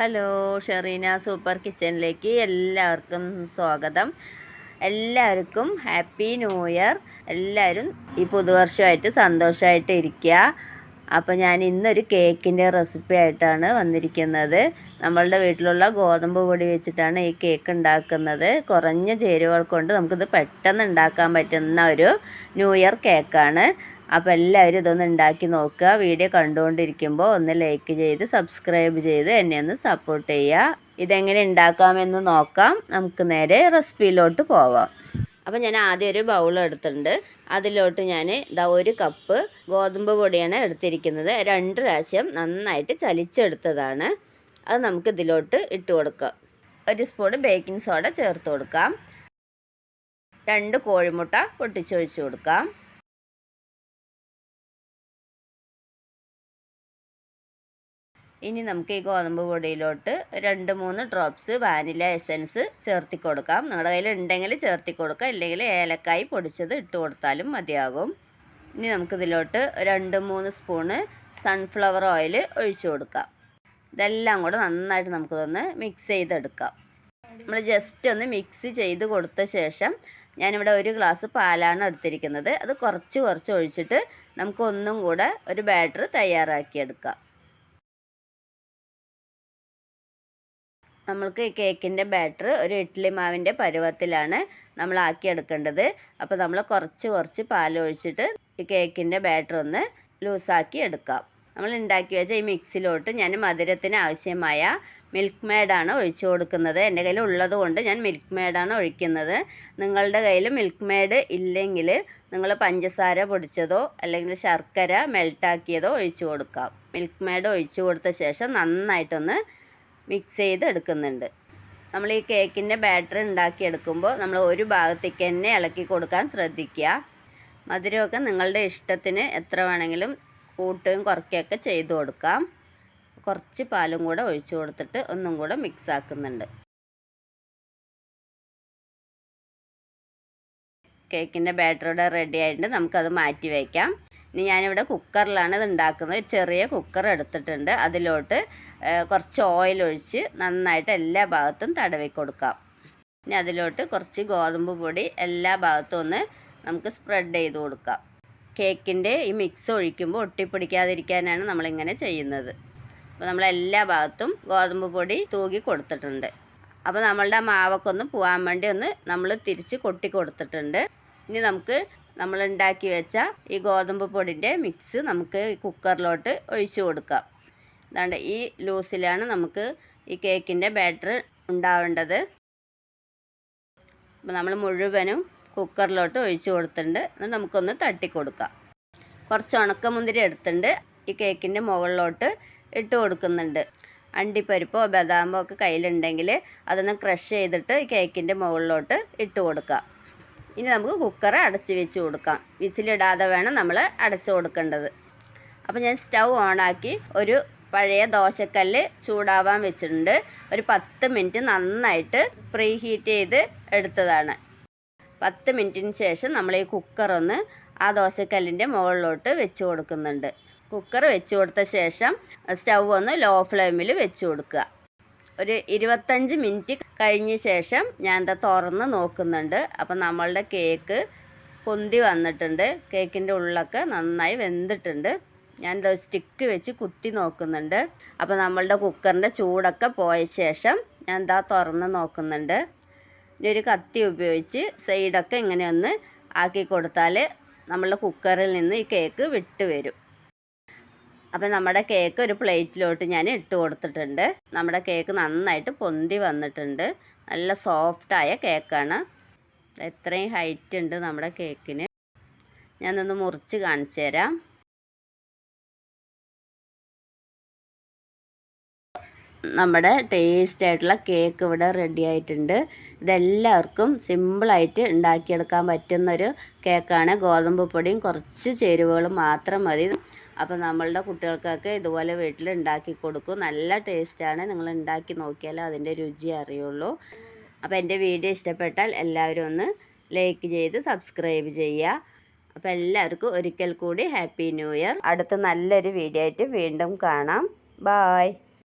Hello Shereena super കിച്ചണിലേക്ക് എല്ലാവർക്കും സ്വാഗതം. എല്ലാവർക്കും ഹാപ്പി ന്യൂ ഇയർ. എല്ലാവരും ഈ പുതുവർഷമായിട്ട് സന്തോഷമായിട്ട് ഇരിക്കുക. അപ്പോൾ ഞാൻ ഇന്നൊരു കേക്കിന്റെ റെസിപ്പി ആയിട്ടാണ് വന്നിരിക്കുന്നത്. നമ്മളുടെ വീട്ടിലുള്ള ഗോതമ്പ് പൊടി വെച്ചിട്ടാണ് ഈ കേക്ക് ഉണ്ടാക്കുന്നത്. കുറഞ്ഞ ചേരുവകൾ കൊണ്ട് നമുക്കിത് പെട്ടെന്ന് ഉണ്ടാക്കാൻ പറ്റുന്ന ഒരു ന്യൂ ഇയർ കേക്കാണ്. അപ്പോൾ എല്ലാവരും ഇതൊന്ന് ഉണ്ടാക്കി നോക്കുക. വീഡിയോ കണ്ടുകൊണ്ടിരിക്കുമ്പോൾ ഒന്ന് ലൈക്ക് ചെയ്ത് സബ്സ്ക്രൈബ് ചെയ്ത് എന്നെ ഒന്ന് സപ്പോർട്ട് ചെയ്യുക. ഇതെങ്ങനെ ഉണ്ടാക്കാമെന്ന് നോക്കാം. നമുക്ക് നേരെ റെസിപ്പിയിലോട്ട് പോവാം. അപ്പോൾ ഞാൻ ആദ്യം ഒരു ബൗൾ എടുത്തിട്ടുണ്ട്. അതിലോട്ട് ഞാൻ ഇതാ ഒരു കപ്പ് ഗോതമ്പ് പൊടിയാണ് എടുത്തിരിക്കുന്നത്. രണ്ട് പ്രാവശ്യം നന്നായിട്ട് ചലിച്ചെടുത്തതാണ്. അത് നമുക്ക് ഇതിലോട്ട് ഇട്ട് കൊടുക്കാം. ഒരു സ്പൂൺ ബേക്കിംഗ് സോഡ ചേർത്ത് കൊടുക്കാം. രണ്ട് കോഴിമുട്ട പൊട്ടിച്ചൊഴിച്ച് കൊടുക്കാം. ഇനി നമുക്ക് ഈ ഗോതമ്പ് പൊടിയിലോട്ട് രണ്ട് മൂന്ന് ഡ്രോപ്സ് വാനില എസൻസ് ചേർത്തി കൊടുക്കാം. നിങ്ങളുടെ കയ്യിൽ ഉണ്ടെങ്കിൽ ചേർത്തി കൊടുക്കുക ഇല്ലെങ്കിൽ ഏലക്കായി പൊടിച്ചത് ഇട്ട് കൊടുത്താലും മതിയാകും. ഇനി നമുക്കിതിലോട്ട് രണ്ട് മൂന്ന് സ്പൂണ് സൺഫ്ലവർ ഓയിൽ ഒഴിച്ചു കൊടുക്കാം. ഇതെല്ലാം കൂടെ നന്നായിട്ട് നമുക്കിതൊന്ന് മിക്സ് ചെയ്തെടുക്കാം. നമ്മൾ ജസ്റ്റ് ഒന്ന് മിക്സ് ചെയ്ത് കൊടുത്ത ശേഷം ഞാനിവിടെ ഒരു ഗ്ലാസ് പാലാണ് എടുത്തിരിക്കുന്നത്. അത് കുറച്ച് കുറച്ച് ഒഴിച്ചിട്ട് നമുക്കൊന്നും കൂടെ ഒരു ബാറ്റർ തയ്യാറാക്കിയെടുക്കാം. നമ്മൾക്ക് കേക്കിന്റെ ബാറ്റർ ഒരു ഇഡ്ഡലി മാവിന്റെ പരുവത്തിലാണ് നമ്മൾ ആക്കിയെടുക്കേണ്ടത് അപ്പോൾ നമ്മൾ കുറച്ച് കുറച്ച് പാൽ ഒഴിച്ചിട്ട് ഈ കേക്കിന്റെ ബാറ്റർ ഒന്ന് ലൂസാക്കി എടുക്കാം. നമ്മൾ ഉണ്ടാക്കി വെച്ച ഈ മിക്സിലോട്ട് ഞാൻ മധുരത്തിന് ആവശ്യമായ മിൽക്ക് മേഡാണ് ഒഴിച്ചു കൊടുക്കുന്നത്. എന്റെ കയ്യിൽ ഉള്ളത് കൊണ്ട് ഞാൻ മിൽക്ക് മേഡാണ് ഒഴിക്കുന്നത്. നിങ്ങളുടെ കയ്യിൽ മിൽക്ക് മേഡ് ഇല്ലെങ്കിൽ നിങ്ങൾ പഞ്ചസാര പൊടിച്ചതോ അല്ലെങ്കിൽ ശർക്കര മെൽട്ടാക്കിയതോ ഒഴിച്ചു കൊടുക്കാം. മിൽക്ക് മേഡ് ഒഴിച്ചു കൊടുത്ത ശേഷം നന്നായിട്ടൊന്ന് മിക്സ് ചെയ്ത് എടുക്കുന്നുണ്ട്. നമ്മൾ ഈ കേക്കിന്റെ ബാറ്റർ ഉണ്ടാക്കിയെടുക്കുമ്പോൾ നമ്മൾ ഒരു ഭാഗത്തേക്ക് തന്നെ ഇളക്കി കൊടുക്കാൻ ശ്രദ്ധിക്കുക. മധുരമൊക്കെ നിങ്ങളുടെ ഇഷ്ടത്തിന് എത്ര വേണമെങ്കിലും കൂട്ടുകയും കുറയ്ക്കുകയൊക്കെ ചെയ്തു കൊടുക്കാം. കുറച്ച് പാലും കൂടെ ഒഴിച്ചു കൊടുത്തിട്ട് ഒന്നും കൂടെ മിക്സ് ആക്കുന്നുണ്ട്. കേക്കിന്റെ ബാറ്റർ റെഡി ആയിട്ടുണ്ട്. നമുക്കത് മാറ്റി വയ്ക്കാം. ഇനി ഞാനിവിടെ കുക്കറിലാണ് ഇത് ഉണ്ടാക്കുന്നത്. ചെറിയ കുക്കർ എടുത്തിട്ടുണ്ട്. അതിലോട്ട് കുറച്ച് ഓയിൽ ഒഴിച്ച് നന്നായിട്ട് എല്ലാ ഭാഗത്തും തടവി കൊടുക്കാം ഇനി അതിലോട്ട് കുറച്ച് ഗോതമ്പ് പൊടി എല്ലാ ഭാഗത്തും ഒന്ന് നമുക്ക് സ്പ്രെഡ് ചെയ്ത് കൊടുക്കാം. കേക്കിന്റെ ഈ മിക്സ് ഒഴിക്കുമ്പോൾ ഒട്ടിപ്പിടിക്കാതിരിക്കാനാണ് നമ്മളിങ്ങനെ ചെയ്യുന്നത്. അപ്പോൾ നമ്മൾ എല്ലാ ഭാഗത്തും ഗോതമ്പ് പൊടി തൂകി കൊടുത്തിട്ടുണ്ട്. അപ്പോൾ നമ്മളുടെ മാവൊക്കൊന്ന് പോകാൻ വേണ്ടി ഒന്ന് നമ്മൾ തിരിച്ച് കൊട്ടി കൊടുത്തിട്ടുണ്ട്. ഇനി നമുക്ക് നമ്മൾ ഉണ്ടാക്കി വെച്ച ഈ ഗോതമ്പ് പൊടിന്റെ മിക്സ് നമുക്ക് കുക്കറിലോട്ട് ഒഴിച്ചു കൊടുക്കാം. ഇതാണ്ട് ഈ ലൂസിലാണ് നമുക്ക് ഈ കേക്കിന്റെ ബാറ്റർ ഉണ്ടാവേണ്ടത്. അപ്പോൾ നമ്മൾ മുഴുവനും കുക്കറിലോട്ട് ഒഴിച്ച് കൊടുത്തിട്ടുണ്ട്. നമുക്കൊന്ന് തട്ടി കൊടുക്കാം. കുറച്ച് ഉണക്കമുന്തിരി എടുത്തിട്ടുണ്ട്. ഈ കേക്കിന്റെ മുകളിലോട്ട് ഇട്ട് കൊടുക്കുന്നുണ്ട്. അണ്ടിപ്പരിപ്പോ ബദാമോ ഒക്കെ കയ്യിലുണ്ടെങ്കിൽ അതൊന്ന് ക്രഷ് ചെയ്തിട്ട് കേക്കിന്റെ മുകളിലോട്ട് ഇട്ട് കൊടുക്കാം. ഇനി നമുക്ക് കുക്കർ അടച്ച് വെച്ച് കൊടുക്കാം. വിസിലിടാതെ വേണം നമ്മൾ അടച്ച് കൊടുക്കേണ്ടത്. അപ്പോൾ ഞാൻ സ്റ്റൗ ഓണാക്കി ഒരു പഴയ ദോശക്കല്ല് ചൂടാവാൻ വെച്ചിട്ടുണ്ട്. ഒരു പത്ത് മിനിറ്റ് നന്നായിട്ട് പ്രീ ഹീറ്റ് ചെയ്ത് എടുത്തതാണ്. പത്ത് മിനിറ്റിന് ശേഷം നമ്മൾ ഈ കുക്കർ ഒന്ന് ആ ദോശക്കല്ലിന്റെ മുകളിലോട്ട് വെച്ച് കൊടുക്കുന്നുണ്ട്. കുക്കർ വെച്ച് കൊടുത്ത ശേഷം സ്റ്റൗ ഒന്ന് ലോ ഫ്ലെയിമിൽ വെച്ച് കൊടുക്കുക. ഒരു ഇരുപത്തഞ്ച് മിനിറ്റ് കഴിഞ്ഞ ശേഷം ഞാൻ എന്താ തുറന്ന് നോക്കുന്നുണ്ട്. അപ്പം നമ്മളുടെ കേക്ക് പൊന്തി വന്നിട്ടുണ്ട്. കേക്കിന്റെ ഉള്ളൊക്കെ നന്നായി വെന്തിട്ടുണ്ട്. ഞാൻ സ്റ്റിക്ക് വെച്ച് കുത്തി നോക്കുന്നുണ്ട്. അപ്പോൾ നമ്മളുടെ കുക്കറിന്റെ ചൂടൊക്കെ പോയ ശേഷം ഞാൻ എന്താ തുറന്ന് നോക്കുന്നുണ്ട്. ഒരു കത്തി ഉപയോഗിച്ച് സൈഡൊക്കെ ഇങ്ങനെ ഒന്ന് ആക്കി കൊടുത്താൽ നമ്മളുടെ കുക്കറിൽ നിന്ന് ഈ കേക്ക് വിട്ട് വരും. അപ്പം നമ്മുടെ കേക്ക് ഒരു പ്ലേറ്റിലോട്ട് ഞാൻ ഇട്ട് കൊടുത്തിട്ടുണ്ട്. നമ്മുടെ കേക്ക് നന്നായിട്ട് പൊന്തി വന്നിട്ടുണ്ട്. നല്ല സോഫ്റ്റായ കേക്കാണ് എത്രയും ഹൈറ്റ് ഉണ്ട് നമ്മുടെ കേക്കിന് ഞാനൊന്ന് മുറിച്ച് കാണിച്ചു തരാം നമ്മുടെ ടേസ്റ്റ് ആയിട്ടുള്ള കേക്ക് ഇവിടെ റെഡി ആയിട്ടുണ്ട്. ഇതെല്ലാവർക്കും സിമ്പിളായിട്ട് ഉണ്ടാക്കിയെടുക്കാൻ പറ്റുന്നൊരു കേക്കാണ് ഗോതമ്പ് പൊടിയും കുറച്ച് ചേരുവകളും മാത്രം മതി. അപ്പോൾ നമ്മളുടെ കുട്ടികൾക്കൊക്കെ ഇതുപോലെ വീട്ടിൽ ഉണ്ടാക്കി കൊടുക്കും. നല്ല ടേസ്റ്റാണ് നിങ്ങൾ ഉണ്ടാക്കി നോക്കിയാലേ അതിന്റെ രുചി അറിയുള്ളൂ. അപ്പോൾ എന്റെ വീഡിയോ ഇഷ്ടപ്പെട്ടാൽ എല്ലാവരും ഒന്ന് ലൈക്ക് ചെയ്ത് സബ്സ്ക്രൈബ് ചെയ്യുക. അപ്പോൾ എല്ലാവർക്കും ഒരിക്കൽ കൂടി ഹാപ്പി ന്യൂ ഇയർ അടുത്ത നല്ലൊരു വീഡിയോ ആയിട്ട് വീണ്ടും കാണാം. ബായ്